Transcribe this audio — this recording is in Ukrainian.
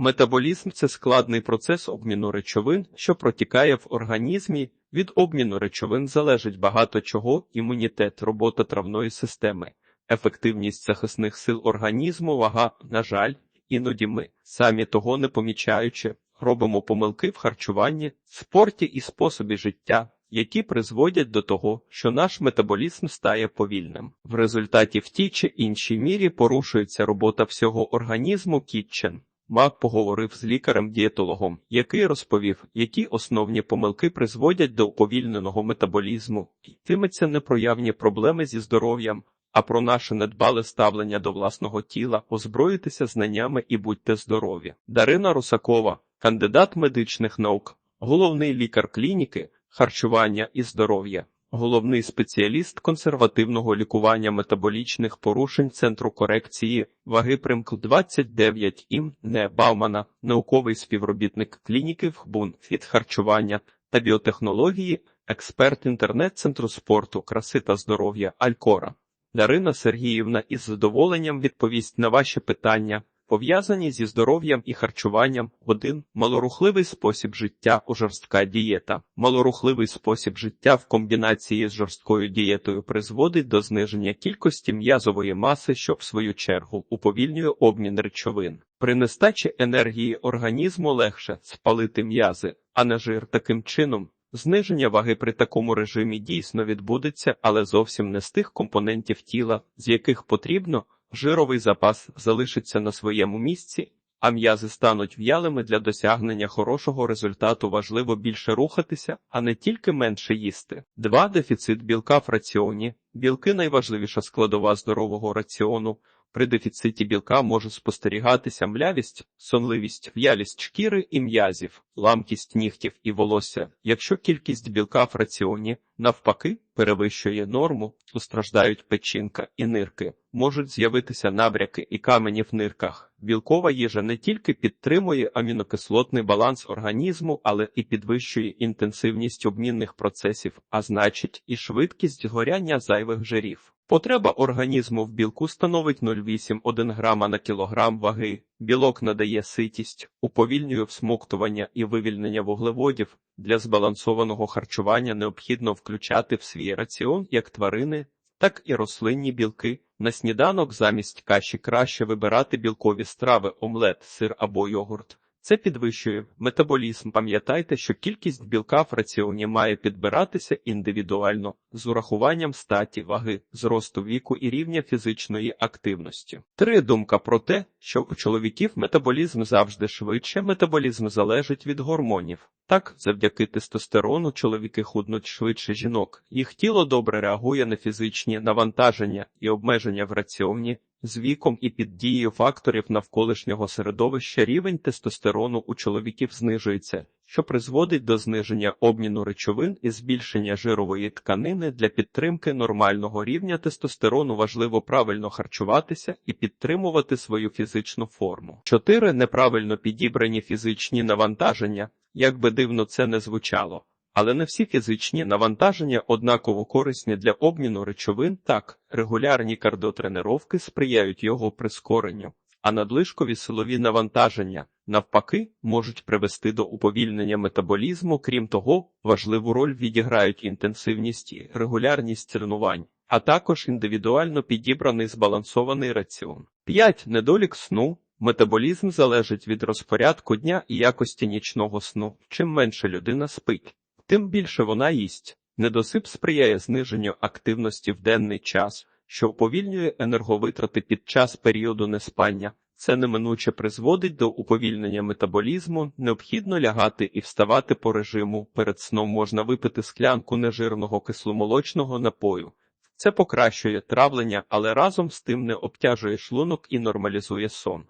Метаболізм це складний процес обміну речовин, що протікає в організмі. Від обміну речовин залежить багато чого: імунітет, робота травної системи, ефективність захисних сил організму, вага, на жаль, іноді ми, самі того не помічаючи, робимо помилки в харчуванні, спорті і способі життя, які призводять до того, що наш метаболізм стає повільним. В результаті в тій чи іншій мірі порушується робота всього організму Кітчен. Мак поговорив з лікарем-дієтологом, який розповів, які основні помилки призводять до уповільненого метаболізму, йтиметься не про явні проблеми зі здоров'ям, а про наше недбале ставлення до власного тіла, озброїтеся знаннями і будьте здорові. Дарина Русакова, кандидат медичних наук, головний лікар клініки, харчування і здоров'я. Головний спеціаліст консервативного лікування метаболічних порушень Центру корекції ваги примк 29 ім. Не Баумана, науковий співробітник клініки ВХБУН від харчування та біотехнології, експерт інтернет-центру спорту, краси та здоров'я Алькора. Дарина Сергіївна із задоволенням відповість на ваші питання, пов'язані зі здоров'ям і харчуванням. Один малорухливий спосіб життя у жорстка дієта. Малорухливий спосіб життя в комбінації з жорсткою дієтою призводить до зниження кількості м'язової маси, що в свою чергу уповільнює обмін речовин. При нестачі енергії організму легше спалити м'язи, а не жир таким чином. Зниження ваги при такому режимі дійсно відбудеться, але зовсім не з тих компонентів тіла, з яких потрібно, жировий запас залишиться на своєму місці, а м'язи стануть в'ялими для досягнення хорошого результату важливо більше рухатися, а не тільки менше їсти. 2. Дефіцит білка в раціоні. Білки найважливіша складова здорового раціону. При дефіциті білка може спостерігатися млявість, сонливість, в'ялість шкіри і м'язів, ламкість нігтів і волосся. Якщо кількість білка в раціоні навпаки перевищує норму, страждають печінка і нирки, можуть з'явитися набряки і камені в нирках. Білкова їжа не тільки підтримує амінокислотний баланс організму, але і підвищує інтенсивність обмінних процесів, а значить, і швидкість згоряння зайвих жирів. Потреба організму в білку становить 0,8-1 грама на кілограм ваги. Білок надає ситість, уповільнює всмоктування і вивільнення вуглеводів. Для збалансованого харчування необхідно включати в свій раціон як тварини, так і рослинні білки. На сніданок замість каші краще вибирати білкові страви, омлет, сир або йогурт. Це підвищує метаболізм. Пам'ятайте, що кількість білка в раціоні має підбиратися індивідуально з урахуванням статі, ваги, зросту віку і рівня фізичної активності. Три думка про те, що у чоловіків метаболізм завжди швидше, метаболізм залежить від гормонів. Так, завдяки тестостерону чоловіки худнуть швидше жінок. Їх тіло добре реагує на фізичні навантаження і обмеження в раціоні. З віком і під дією факторів навколишнього середовища рівень тестостерону у чоловіків знижується, що призводить до зниження обміну речовин і збільшення жирової тканини для підтримки нормального рівня тестостерону важливо правильно харчуватися і підтримувати свою фізичну форму. 4. неправильно підібрані фізичні навантаження, як би дивно це не звучало. Але не всі фізичні навантаження однаково корисні для обміну речовин, так, регулярні кардіотренировки сприяють його прискоренню, а надлишкові силові навантаження, навпаки, можуть привести до уповільнення метаболізму, крім того, важливу роль відіграють інтенсивність і регулярність тренувань, а також індивідуально підібраний збалансований раціон. 5. недолік сну. Метаболізм залежить від розпорядку дня і якості нічного сну. Чим менше людина спить, тим більше вона їсть. Недосип сприяє зниженню активності в денний час, що уповільнює енерговитрати під час періоду неспання. Це неминуче призводить до уповільнення метаболізму, необхідно лягати і вставати по режиму. Перед сном можна випити склянку нежирного кисломолочного напою. Це покращує травлення, але разом з тим не обтяжує шлунок і нормалізує сон.